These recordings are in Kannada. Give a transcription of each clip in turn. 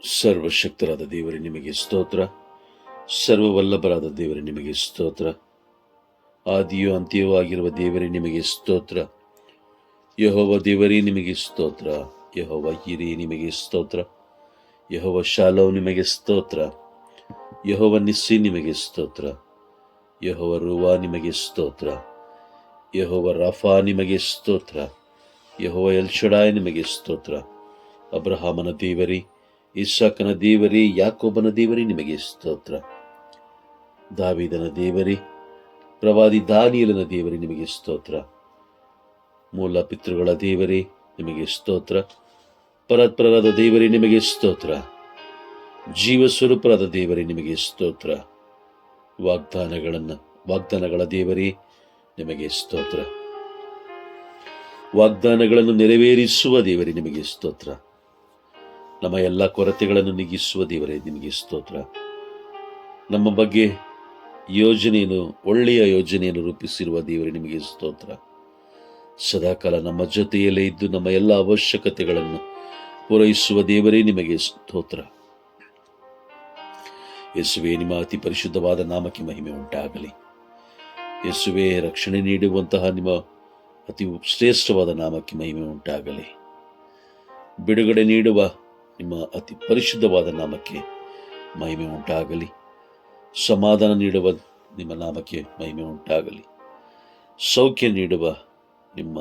ಸರ್ವಶಕ್ತರಾದ ದೇವರೇ ನಿಮಗೆ ಸ್ತೋತ್ರ ಸರ್ವವಲ್ಲಭರಾದ ದೇವರೇ ನಿಮಗೆ ಸ್ತೋತ್ರ ಆದಿಯೂ ಅಂತ್ಯವೂ ಆಗಿರುವ ದೇವರೇ ನಿಮಗೆ ಸ್ತೋತ್ರ ಯಹೋವ ದೇವರೇ ನಿಮಗೆ ಸ್ತೋತ್ರ ಯಹೋವ ಹಿರಿ ನಿಮಗೆ ಸ್ತೋತ್ರ ಯಹೋವ ಶಾಲೋ ನಿಮಗೆ ಸ್ತೋತ್ರ ಯಹೋವ ನಿಸ್ಸಿ ನಿಮಗೆ ಸ್ತೋತ್ರ ಯಹೋವ ರೂವಾ ನಿಮಗೆ ಸ್ತೋತ್ರ ಯಹೋವ ರಫಾ ನಿಮಗೆ ಸ್ತೋತ್ರ ಯಹೋವ ಎಲ್ಶಡಾಯ್ ನಿಮಗೆ ಸ್ತೋತ್ರ ಅಬ್ರಹಾಮನ ದೇವರಿ ಇಸ್ಸಾಕನ ದೇವರೇ, ಯಾಕೋಬನ ದೇವರೇ, ನಿಮಗೆ ಸ್ತೋತ್ರ. ದಾವಿದನ ದೇವರೇ, ಪ್ರವಾದಿ ದಾನಿಯಲನ ದೇವರಿ, ನಿಮಗೆ ಸ್ತೋತ್ರ. ಮೂಲ ಪಿತೃಗಳ ದೇವರೇ, ನಿಮಗೆ ಸ್ತೋತ್ರ. ಪರತ್ಪರರಾದ ದೇವರೇ, ನಿಮಗೆ ಸ್ತೋತ್ರ. ಜೀವ ಸ್ವರೂಪರಾದ ದೇವರೇ, ನಿಮಗೆ ಸ್ತೋತ್ರ. ವಾಗ್ದಾನಗಳನ್ನು, ವಾಗ್ದಾನಗಳ ದೇವರೇ, ನಿಮಗೆ ಸ್ತೋತ್ರ. ವಾಗ್ದಾನಗಳನ್ನು ನೆರವೇರಿಸುವ ದೇವರೇ, ನಿಮಗೆ ಸ್ತೋತ್ರ. ನಮ್ಮ ಎಲ್ಲ ಕೊರತೆಗಳನ್ನು ನೀಗಿಸುವ ದೇವರೇ, ನಿಮಗೆ ಸ್ತೋತ್ರ. ನಮ್ಮ ಬಗ್ಗೆ ಯೋಜನೆಯನ್ನು, ಒಳ್ಳೆಯ ಯೋಜನೆಯನ್ನು ರೂಪಿಸಿರುವ ದೇವರೇ, ನಿಮಗೆ ಸ್ತೋತ್ರ. ಸದಾಕಾಲ ನಮ್ಮ ಜೊತೆಯಲ್ಲೇ ಇದ್ದು ನಮ್ಮ ಎಲ್ಲ ಅವಶ್ಯಕತೆಗಳನ್ನು ಪೂರೈಸುವ ದೇವರೇ, ನಿಮಗೆ ಸ್ತೋತ್ರ. ಯಸುವೆ, ನಿಮ್ಮ ಅತಿ ಪರಿಶುದ್ಧವಾದ ನಾಮಕ್ಕೆ ಮಹಿಮೆ ಉಂಟಾಗಲಿ. ಯಸುವೆ, ರಕ್ಷಣೆ ನೀಡುವಂತಹ ನಿಮ್ಮ ಅತಿ ಶ್ರೇಷ್ಠವಾದ ನಾಮಕ್ಕೆ ಮಹಿಮೆ ಉಂಟಾಗಲಿ. ಬಿಡುಗಡೆ ನೀಡುವ ನಿಮ್ಮ ಅತಿ ಪರಿಶುದ್ಧವಾದ ನಾಮಕ್ಕೆ ಮಹಿಮೆ ಉಂಟಾಗಲಿ. ಸಮಾಧಾನ ನೀಡುವ ನಿಮ್ಮ ನಾಮಕ್ಕೆ ಮಹಿಮೆ ಉಂಟಾಗಲಿ. ಸೌಖ್ಯ ನೀಡುವ ನಿಮ್ಮ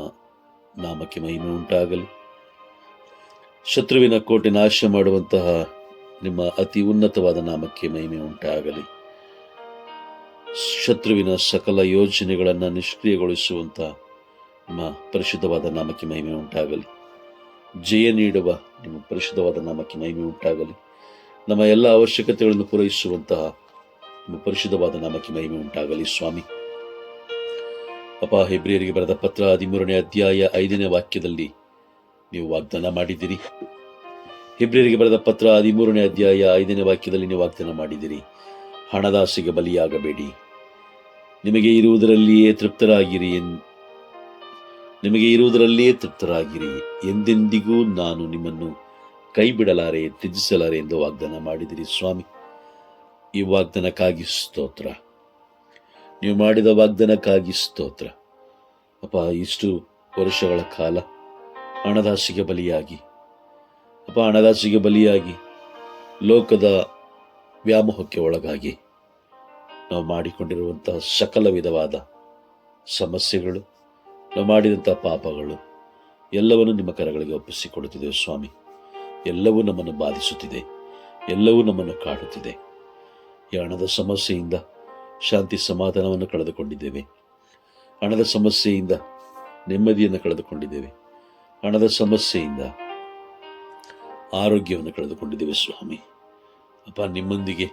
ನಾಮಕ್ಕೆ ಮಹಿಮೆ ಉಂಟಾಗಲಿ. ಶತ್ರುವಿನ ಕೋಟೆ ನಾಶ ಮಾಡುವಂತಹ ನಿಮ್ಮ ಅತಿ ಉನ್ನತವಾದ ನಾಮಕ್ಕೆ ಮಹಿಮೆ ಉಂಟಾಗಲಿ. ಶತ್ರುವಿನ ಸಕಲ ಯೋಜನೆಗಳನ್ನು ನಿಷ್ಕ್ರಿಯಗೊಳಿಸುವಂತಹ ನಿಮ್ಮ ಪರಿಶುದ್ಧವಾದ ನಾಮಕ್ಕೆ ಮಹಿಮೆ ಉಂಟಾಗಲಿ. ಜಯ ನೀಡುವ ನಿಮ್ಮ ಪರಿಶುದ್ಧವಾದ ನಾಮಕ್ಕೆ ಮಹಿಮೆ ಉಂಟಾಗಲಿ. ನಮ್ಮ ಎಲ್ಲ ಅವಶ್ಯಕತೆಗಳನ್ನು ಪೂರೈಸುವಂತಹ ನಿಮ್ಮ ಪರಿಶುದ್ಧವಾದ ನಾಮಕ್ಕೆ ಮಹಿಮೆ ಉಂಟಾಗಲಿ, ಸ್ವಾಮಿ. ಅಪ, ಹೆಬ್ರಿಯರಿಗೆ ಬರೆದ ಪತ್ರ ಹದಿಮೂರನೇ ಅಧ್ಯಾಯ ಐದನೇ ವಾಕ್ಯದಲ್ಲಿ ನೀವು ವಾಗ್ದಾನ ಮಾಡಿದಿರಿ ಹೆಬ್ರಿಯರಿಗೆ ಬರೆದ ಪತ್ರ ಹದಿಮೂರನೇ ಅಧ್ಯಾಯ ಐದನೇ ವಾಕ್ಯದಲ್ಲಿ ನೀವು ವಾಗ್ದಾನ ಮಾಡಿದಿರಿ ಹಣದಾಸಿಗೆ ಬಲಿಯಾಗಬೇಡಿ. ನಿಮಗೆ ಇರುವುದರಲ್ಲಿಯೇ ತೃಪ್ತರಾಗಿರಿ ನಿಮಗೆ ಇರುವುದರಲ್ಲಿಯೇ ತೃಪ್ತರಾಗಿರಿ. ಎಂದೆಂದಿಗೂ ನಾನು ನಿಮ್ಮನ್ನು ಕೈ ಬಿಡಲಾರೆ ತ್ಯಜಿಸಲಾರೆ ಎಂದು ವಾಗ್ದಾನ ಮಾಡಿದಿರಿ ಸ್ವಾಮಿ. ಈ ವಾಗ್ದಾನಕ್ಕಾಗಿ ಸ್ತೋತ್ರ. ನೀವು ಮಾಡಿದ ವಾಗ್ದಾನಕ್ಕಾಗಿ ಸ್ತೋತ್ರ. ಅಪ್ಪ, ಇಷ್ಟು ವರ್ಷಗಳ ಕಾಲ ಹಣದಾಸಿಗೆ ಬಲಿಯಾಗಿ, ಅಪ್ಪ, ಹಣದಾಸಿಗೆ ಬಲಿಯಾಗಿ ಲೋಕದ ವ್ಯಾಮೋಹಕ್ಕೆ ಒಳಗಾಗಿ ನಾವು ಮಾಡಿಕೊಂಡಿರುವಂತಹ ಸಕಲ ವಿಧವಾದ ಸಮಸ್ಯೆಗಳು ನಾವು ಮಾಡಿದಂಥ ಪಾಪಗಳು ಎಲ್ಲವನ್ನು ನಿಮ್ಮ ಕರಗಳಿಗೆ ಒಪ್ಪಿಸಿಕೊಡುತ್ತಿದ್ದೇವೆ ಸ್ವಾಮಿ. ಎಲ್ಲವೂ ನಮ್ಮನ್ನು ಬಾಧಿಸುತ್ತಿದೆ. ಎಲ್ಲವೂ ನಮ್ಮನ್ನು ಕಾಡುತ್ತಿದೆ. ಈ ಹಣದ ಸಮಸ್ಯೆಯಿಂದ ಶಾಂತಿ ಸಮಾಧಾನವನ್ನು ಕಳೆದುಕೊಂಡಿದ್ದೇವೆ. ಹಣದ ಸಮಸ್ಯೆಯಿಂದ ನೆಮ್ಮದಿಯನ್ನು ಕಳೆದುಕೊಂಡಿದ್ದೇವೆ. ಹಣದ ಸಮಸ್ಯೆಯಿಂದ ಆರೋಗ್ಯವನ್ನು ಕಳೆದುಕೊಂಡಿದ್ದೇವೆ ಸ್ವಾಮಿ. ಅಪ್ಪ, ನಿಮ್ಮೊಂದಿಗೆ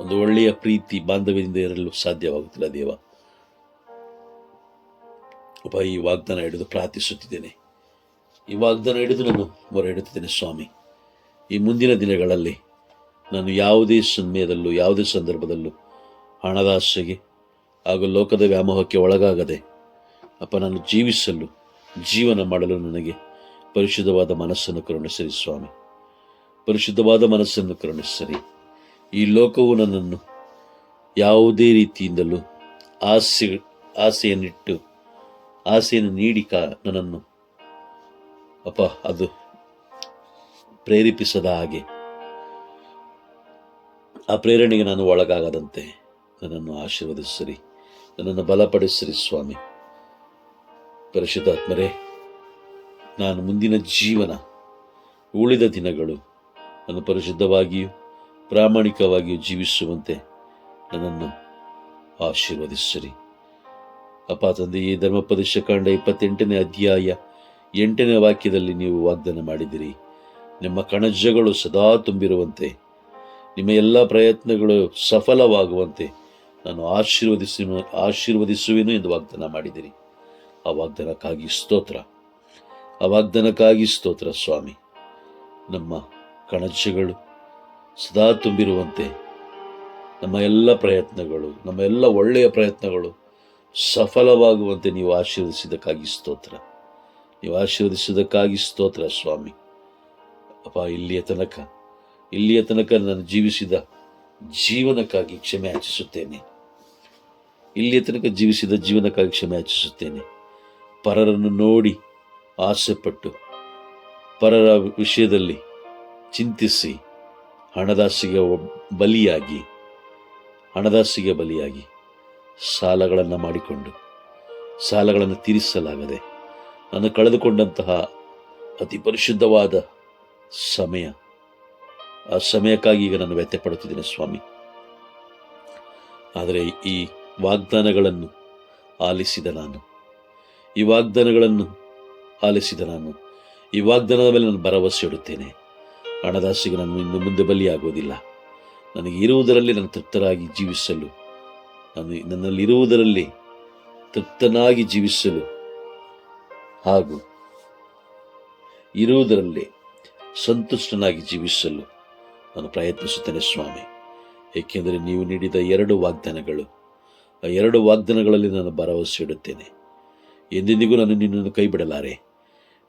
ಒಂದು ಒಳ್ಳೆಯ ಪ್ರೀತಿ, ಬಾಂಧವ್ಯದಿಂದ ಇರಲು ಸಾಧ್ಯವಾಗುತ್ತಿಲ್ಲ ದೇವ. ಅಪ್ಪ ಈ ವಾಗ್ದಾನ ಹಿಡಿದು ಪ್ರಾರ್ಥಿಸುತ್ತಿದ್ದೇನೆ. ಈ ವಾಗ್ದಾನ ಹಿಡಿದು ನಾನು ಮೊರೆ ಇಡುತ್ತಿದ್ದೇನೆ ಸ್ವಾಮಿ. ಈ ಮುಂದಿನ ದಿನಗಳಲ್ಲಿ ನಾನು ಯಾವುದೇ ಸಮಯದಲ್ಲೂ ಯಾವುದೇ ಸಂದರ್ಭದಲ್ಲೂ ಹಣದ ಆಸೆಗೆ ಹಾಗೂ ಲೋಕದ ವ್ಯಾಮೋಹಕ್ಕೆ ಒಳಗಾಗದೆ, ಅಪ್ಪ, ನಾನು ಜೀವಿಸಲು, ಜೀವನ ಮಾಡಲು ನನಗೆ ಪರಿಶುದ್ಧವಾದ ಮನಸ್ಸನ್ನು ಕರುಣಿಸರಿ, ಸ್ವಾಮಿ. ಪರಿಶುದ್ಧವಾದ ಮನಸ್ಸನ್ನು ಕರುಣಿಸರಿ. ಈ ಲೋಕವು ನನ್ನನ್ನು ಯಾವುದೇ ರೀತಿಯಿಂದಲೂ ಆಸೆ, ಆಸೆಯನ್ನಿಟ್ಟು ಆಸೆಯನ್ನು ನೀಡಿ ಕಾ ನನ್ನನ್ನು. ಅಪ್ಪ, ಅದು ಪ್ರೇರೇಪಿಸದ ಹಾಗೆ. ಆ ಪ್ರೇರಣೆಗೆ ನಾನು ಒಳಗಾಗದಂತೆ ನನ್ನನ್ನು ಆಶೀರ್ವದಿಸಿರಿ ನನ್ನನ್ನು ಬಲಪಡಿಸಿರಿ ಸ್ವಾಮಿ. ಪರಿಶುದ್ಧಾತ್ಮರೇ, ನಾನು ಮುಂದಿನ ಜೀವನ, ಉಳಿದ ದಿನಗಳು ನನ್ನ ಪರಿಶುದ್ಧವಾಗಿಯೂ ಪ್ರಾಮಾಣಿಕವಾಗಿಯೂ ಜೀವಿಸುವಂತೆ ನನ್ನನ್ನು ಆಶೀರ್ವದಿಸಿರಿ ಅಪ್ಪ ತಂದೆ, ಈ ಧರ್ಮೋಪದೇಶ ಕಾಂಡ ಇಪ್ಪತ್ತೆಂಟನೇ ಅಧ್ಯಾಯ ಎಂಟನೇ ವಾಕ್ಯದಲ್ಲಿ ನೀವು ವಾಗ್ದಾನ ಮಾಡಿದಿರಿ. ನಿಮ್ಮ ಕಣಜಗಳು ಸದಾ ತುಂಬಿರುವಂತೆ, ನಿಮ್ಮ ಎಲ್ಲ ಪ್ರಯತ್ನಗಳು ಸಫಲವಾಗುವಂತೆ ನಾನು ಆಶೀರ್ವದಿಸಿ, ಆಶೀರ್ವದಿಸುವೆನು ಎಂದು ವಾಗ್ದಾನ ಮಾಡಿದಿರಿ. ಆ ವಾಗ್ದಾನಕ್ಕಾಗಿ ಸ್ತೋತ್ರ, ಆ ವಾಗ್ದಾನಕ್ಕಾಗಿ ಸ್ತೋತ್ರ ಸ್ವಾಮಿ. ನಮ್ಮ ಕಣಜಗಳು ಸದಾ ತುಂಬಿರುವಂತೆ, ನಮ್ಮ ಎಲ್ಲ ಪ್ರಯತ್ನಗಳು, ನಮ್ಮ ಎಲ್ಲ ಒಳ್ಳೆಯ ಪ್ರಯತ್ನಗಳು ಸಫಲವಾಗುವಂತೆ ನೀವು ಆಶೀರ್ವದಿಸಿದ್ದಕ್ಕಾಗಿ ಸ್ತೋತ್ರ. ನೀವು ಆಶೀರ್ವದಿಸಿದ್ದಕ್ಕಾಗಿ ಸ್ತೋತ್ರ, ಸ್ವಾಮಿ. ಅಪ್ಪ, ಇಲ್ಲಿಯ ತನಕ ಇಲ್ಲಿಯ ತನಕ ನಾನು ಜೀವಿಸಿದ ಜೀವನಕ್ಕಾಗಿ ಕ್ಷಮೆ ಯಾಚಿಸುತ್ತೇನೆ ಇಲ್ಲಿಯ ತನಕ ಜೀವಿಸಿದ ಜೀವನಕ್ಕಾಗಿ ಕ್ಷಮೆ ಯಾಚಿಸುತ್ತೇನೆ ಪರರನ್ನು ನೋಡಿ ಆಸೆಪಟ್ಟು, ಪರರ ವಿಷಯದಲ್ಲಿ ಚಿಂತಿಸಿ, ಹಣದಾಸಿಗೆ ಬಲಿಯಾಗಿ ಹಣದಾಸಿಗೆ ಬಲಿಯಾಗಿ ಸಾಲಗಳನ್ನು ಮಾಡಿಕೊಂಡು, ಸಾಲಗಳನ್ನು ತೀರಿಸಲಾಗದೆ ನಾನು ಕಳೆದುಕೊಂಡಂತಹ ಅತಿ ಪರಿಶುದ್ಧವಾದ ಸಮಯ, ಆ ಸಮಯಕ್ಕಾಗಿ ಈಗ ನಾನು ವ್ಯಕ್ತಪಡುತ್ತಿದ್ದೇನೆ ಸ್ವಾಮಿ. ಆದರೆ ಈ ವಾಗ್ದಾನಗಳನ್ನು ಆಲಿಸಿದ ನಾನು, ಈ ವಾಗ್ದಾನಗಳನ್ನು ಆಲಿಸಿದ ನಾನು, ಈ ವಾಗ್ದಾನದ ಮೇಲೆ ನಾನು ಭರವಸೆ ಇಡುತ್ತೇನೆ. ಹಣದಾಸಿಗೆ ನಾನು ಇನ್ನು ಮುಂದೆ ಬಲಿಯಾಗುವುದಿಲ್ಲ. ನನಗೆ ಇರುವುದರಲ್ಲಿ ನಾನು ತೃಪ್ತರಾಗಿ ಜೀವಿಸಲು ನಾನು ನನ್ನಲ್ಲಿರುವುದರಲ್ಲಿ ತೃಪ್ತನಾಗಿ ಜೀವಿಸಲು ಹಾಗೂ ಇರುವುದರಲ್ಲಿ ಸಂತುಷ್ಟನಾಗಿ ಜೀವಿಸಲು ನಾನು ಪ್ರಯತ್ನಿಸುತ್ತೇನೆ ಸ್ವಾಮಿ. ಏಕೆಂದರೆ ನೀವು ನೀಡಿದ ಎರಡು ವಾಗ್ದಾನಗಳು, ಆ ಎರಡು ವಾಗ್ದಾನಗಳಲ್ಲಿ ನಾನು ಭರವಸೆ ಇಡುತ್ತೇನೆ. ಎಂದೆಂದಿಗೂ ನಾನು ನಿನ್ನನ್ನು ಕೈ ಬಿಡಲಾರೆ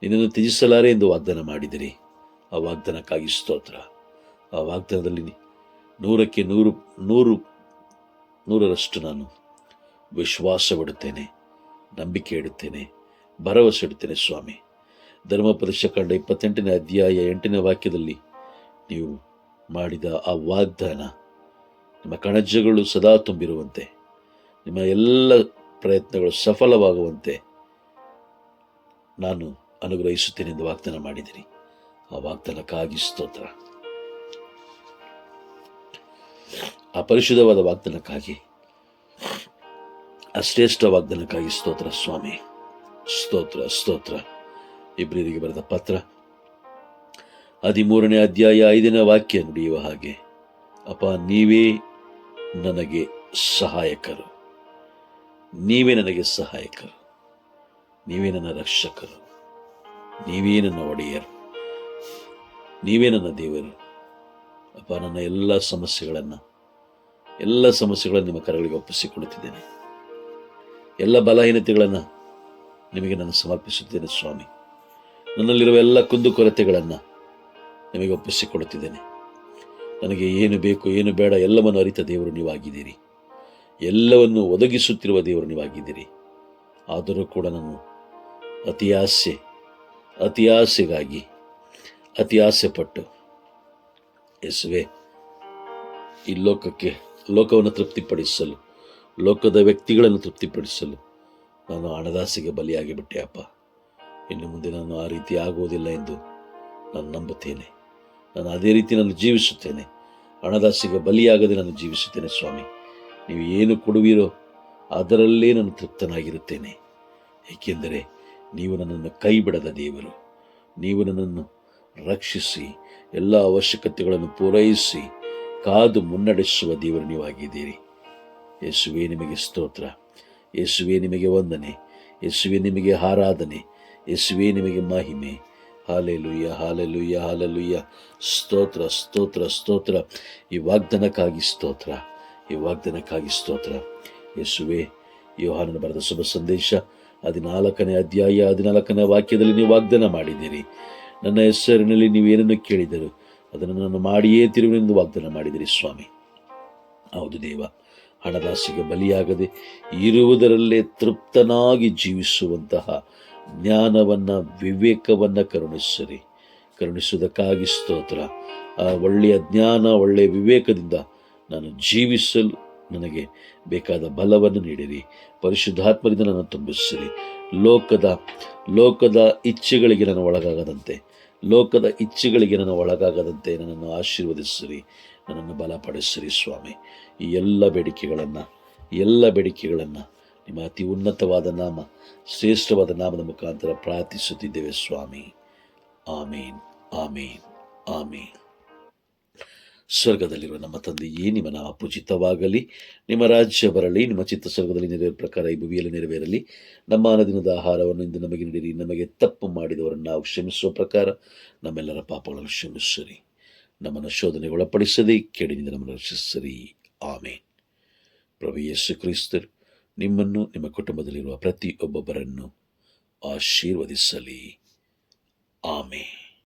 ನಿನ್ನನ್ನು ತ್ಯಜಿಸಲಾರೆ ಎಂದು ವಾಗ್ದಾನ ಮಾಡಿದಿರಿ. ಆ ವಾಗ್ದಾನಕ್ಕಾಗಿ ಸ್ತೋತ್ರ. ಆ ವಾಗ್ದಾನದಲ್ಲಿ ನೂರಕ್ಕೆ ನೂರು ನೂರು ನೂರರಷ್ಟು ನಾನು ವಿಶ್ವಾಸವಿಡುತ್ತೇನೆ ನಂಬಿಕೆ ಇಡುತ್ತೇನೆ ಭರವಸೆ ಇಡುತ್ತೇನೆ ಸ್ವಾಮಿ. ಧರ್ಮೋಪದೇಶ ಕಂಡ ಇಪ್ಪತ್ತೆಂಟನೇ ಅಧ್ಯಾಯ ಎಂಟನೇ ವಾಕ್ಯದಲ್ಲಿ ನೀವು ಮಾಡಿದ ಆ ವಾಗ್ದಾನ ನಿಮ್ಮ ಕಣಜಗಳು ಸದಾ ತುಂಬಿರುವಂತೆ, ನಿಮ್ಮ ಎಲ್ಲ ಪ್ರಯತ್ನಗಳು ಸಫಲವಾಗುವಂತೆ ನಾನು ಅನುಗ್ರಹಿಸುತ್ತೇನೆ ಎಂದು ವಾಗ್ದಾನ ಮಾಡಿದಿರಿ. ಆ ವಾಗ್ದಾನಕ್ಕಾಗಿ ಸ್ತೋತ್ರ. ಆ ಪರಿಶುದ್ಧವಾದ ವಾಗ್ದಾನಕ್ಕಾಗಿ, ಆ ವಾಗ್ದಾನಕ್ಕಾಗಿ ಸ್ತೋತ್ರ, ಸ್ವಾಮಿ. ಸ್ತೋತ್ರ ಸ್ತೋತ್ರ. ಇಬ್ಬರಿಗೆ ಬರೆದ ಪತ್ರ. ಹದಿಮೂರನೇ ಅಧ್ಯಾಯ ಐದನೇ ವಾಕ್ಯ ನುಡಿಯುವ ಹಾಗೆ, ಅಪ್ಪ, ನೀವೇ ನನಗೆ ಸಹಾಯಕರು. ನೀವೇ ನನಗೆ ಸಹಾಯಕರು. ನೀವೇ ನನ್ನ ರಕ್ಷಕರು. ನೀವೇ ನನ್ನ ಒಡೆಯರು. ನೀವೇ ನನ್ನ ದೇವರು. ಅಪ್ಪ, ನನ್ನ ಎಲ್ಲ ಸಮಸ್ಯೆಗಳನ್ನು ಎಲ್ಲ ಸಮಸ್ಯೆಗಳನ್ನು ನಿಮ್ಮ ಕರಗಳಿಗೆ ಒಪ್ಪಿಸಿಕೊಡುತ್ತಿದ್ದೇನೆ ಎಲ್ಲ ಬಲಹೀನತೆಗಳನ್ನು ನಿಮಗೆ ನಾನು ಸಮರ್ಪಿಸುತ್ತೇನೆ ಸ್ವಾಮಿ. ನನ್ನಲ್ಲಿರುವ ಎಲ್ಲ ಕುಂದುಕೊರತೆಗಳನ್ನು ನಿಮಗೆ ಒಪ್ಪಿಸಿಕೊಡುತ್ತಿದ್ದೇನೆ ನನಗೆ ಏನು ಬೇಕು, ಏನು ಬೇಡ, ಎಲ್ಲವನ್ನು ಅರಿತ ದೇವರು ನೀವಾಗಿದ್ದೀರಿ. ಎಲ್ಲವನ್ನು ಒದಗಿಸುತ್ತಿರುವ ದೇವರು ನೀವಾಗಿದ್ದೀರಿ. ಆದರೂ ಕೂಡ ನಾನು ಅತಿ ಆಸೆ, ಅತಿ ಆಸೆಗಾಗಿ ಪಟ್ಟು ಯೇಸುವೆ, ಈ ಲೋಕಕ್ಕೆ, ಲೋಕವನ್ನು ತೃಪ್ತಿಪಡಿಸಲು, ಲೋಕದ ವ್ಯಕ್ತಿಗಳನ್ನು ತೃಪ್ತಿಪಡಿಸಲು ನಾನು ಹಣದಾಸೆಗೆ ಬಲಿಯಾಗಿ ಬಿಟ್ಟೆ ಅಪ್ಪ. ಇನ್ನು ಮುಂದೆ ನಾನು ಆ ರೀತಿ ಆಗುವುದಿಲ್ಲ ಎಂದು ನಾನು ನಂಬುತ್ತೇನೆ. ನಾನು ಅದೇ ರೀತಿ ನಾನು ಜೀವಿಸುತ್ತೇನೆ. ಹಣದಾಸೆಗೆ ಬಲಿಯಾಗದೆ ನಾನು ಜೀವಿಸುತ್ತೇನೆ, ಸ್ವಾಮಿ. ನೀವು ಏನು ಕೊಡುವಿರೋ ಅದರಲ್ಲೇ ನಾನು ತೃಪ್ತನಾಗಿರುತ್ತೇನೆ. ಏಕೆಂದರೆ ನೀವು ನನ್ನನ್ನು ಕೈ ಬಿಡದ ದೇವರು. ನೀವು ನನ್ನನ್ನು ರಕ್ಷಿಸಿ ಎಲ್ಲ ಅವಶ್ಯಕತೆಗಳನ್ನು ಪೂರೈಸಿ ಕಾದು ಮುನ್ನಡೆಸುವ ದೇವರು ನೀವಾಗಿದ್ದೀರಿ. ಯೇಸುವೆ ನಿಮಗೆ ಸ್ತೋತ್ರ. ಯೇಸುವೆ ನಿಮಗೆ ವಂದನೆ. ಯೇಸುವೆ ನಿಮಗೆ ಆರಾಧನೆ. ಯೇಸುವೆ ನಿಮಗೆ ಮಹಿಮೆ. Hallelujah hallelujah hallelujah. ಸ್ತೋತ್ರ ಸ್ತೋತ್ರ ಸ್ತೋತ್ರ. ಈ ವಾಗ್ದಾನಕ್ಕಾಗಿ ಸ್ತೋತ್ರ. ಈ ವಾಗ್ದಾನಕ್ಕಾಗಿ ಸ್ತೋತ್ರ. ಯೇಸುವೆ, ಯೋಹಾನನ ಬರೆದ ಶುಭ ಸಂದೇಶ. ಹದಿನಾಲ್ಕನೇ ಅಧ್ಯಾಯ, ಹದಿನಾಲ್ಕನೇ ವಾಕ್ಯದಲ್ಲಿ ನೀವು ವಾಗ್ದಾನ ಮಾಡಿದ್ದೀರಿ. ನನ್ನ ಹೆಸರಿನಲ್ಲಿ ನೀವೇನನ್ನು ಕೇಳಿದರು ಅದನ್ನು ನಾನು ಮಾಡಿಯೇ ತಿರುವೆಂದು ವಾಗ್ದಾನ ಮಾಡಿದಿರಿ, ಸ್ವಾಮಿ. ಹೌದು ದೇವ, ಹಣದಾಸಿಗೆ ಬಲಿಯಾಗದೆ ಇರುವುದರಲ್ಲೇ ತೃಪ್ತನಾಗಿ ಜೀವಿಸುವಂತಹ ಜ್ಞಾನವನ್ನು ವಿವೇಕವನ್ನು ಕರುಣಿಸಿರಿ ಕರುಣಿಸುವುದಕ್ಕಾಗಿ ಸ್ತೋತ್ರ. ಆ ಒಳ್ಳೆಯ ಜ್ಞಾನ, ಒಳ್ಳೆಯ ವಿವೇಕದಿಂದ ನಾನು ಜೀವಿಸಲು ನನಗೆ ಬೇಕಾದ ಬಲವನ್ನು ನೀಡಿರಿ. ಪರಿಶುದ್ಧಾತ್ಮದಿಂದ ನನ್ನ ತುಂಬಿಸಿರಿ ಲೋಕದ ಲೋಕದ ಇಚ್ಛೆಗಳಿಗೆ ನಾನು ಒಳಗಾಗದಂತೆ ಲೋಕದ ಇಚ್ಛೆಗಳಿಗೆ ನಾನು ಒಳಗಾಗದಂತೆ ನನ್ನನ್ನು ಆಶೀರ್ವದಿಸಿರಿ, ನನ್ನನ್ನು ಬಲಪಡಿಸಿರಿ ಸ್ವಾಮಿ. ಈ ಎಲ್ಲ ಬೇಡಿಕೆಗಳನ್ನು ಎಲ್ಲ ಬೇಡಿಕೆಗಳನ್ನು ನಿಮ್ಮ ಅತಿ ಉನ್ನತವಾದ ನಾಮ, ಶ್ರೇಷ್ಠವಾದ ನಾಮದ ಮುಖಾಂತರ ಪ್ರಾರ್ಥಿಸುತ್ತಿದ್ದೇವೆ ಸ್ವಾಮಿ. ಆಮೀನ್ ಆಮೀನ್ ಆಮೀನ್. ಸ್ವರ್ಗದಲ್ಲಿರುವ ನಮ್ಮ ತಂದೆಯೇ ನಿಮ್ಮ ನಾಮ ಪೂಜಿತವಾಗಲಿ ನಿಮ್ಮ ರಾಜ್ಯ ಬರಲಿ, ನಿಮ್ಮ ಚಿತ್ತ ಸ್ವರ್ಗದಲ್ಲಿ ನೆರವೇರ ಪ್ರಕಾರ ಈ ಭೂಮಿಯಲ್ಲಿ ನೆರವೇರಲಿ. ನಮ್ಮ ಅನದಿನದ ಆಹಾರವನ್ನು ಇಂದು ನಮಗೆ ನೀಡಿರಿ. ನಮಗೆ ತಪ್ಪು ಮಾಡಿದವರನ್ನು ನಾವು ಕ್ಷಮಿಸುವ ಪ್ರಕಾರ ನಮ್ಮೆಲ್ಲರ ಪಾಪಗಳನ್ನು ಕ್ಷಮಿಸಿರಿ ನಮ್ಮನ್ನು ಶೋಧನೆ ಒಳಪಡಿಸದೆ ಕೆಡಿನಿಂದ ನಮ್ಮನ್ನು ರಕ್ಷಿಸಿರಿ. ಆಮೇನ್. ಪ್ರಭು ಯೇಸು ಕ್ರಿಸ್ತರು ನಿಮ್ಮನ್ನು ನಿಮ್ಮ ಕುಟುಂಬದಲ್ಲಿರುವ ಪ್ರತಿಯೊಬ್ಬೊಬ್ಬರನ್ನು ಆಶೀರ್ವದಿಸಲಿ. ಆಮೇನ್.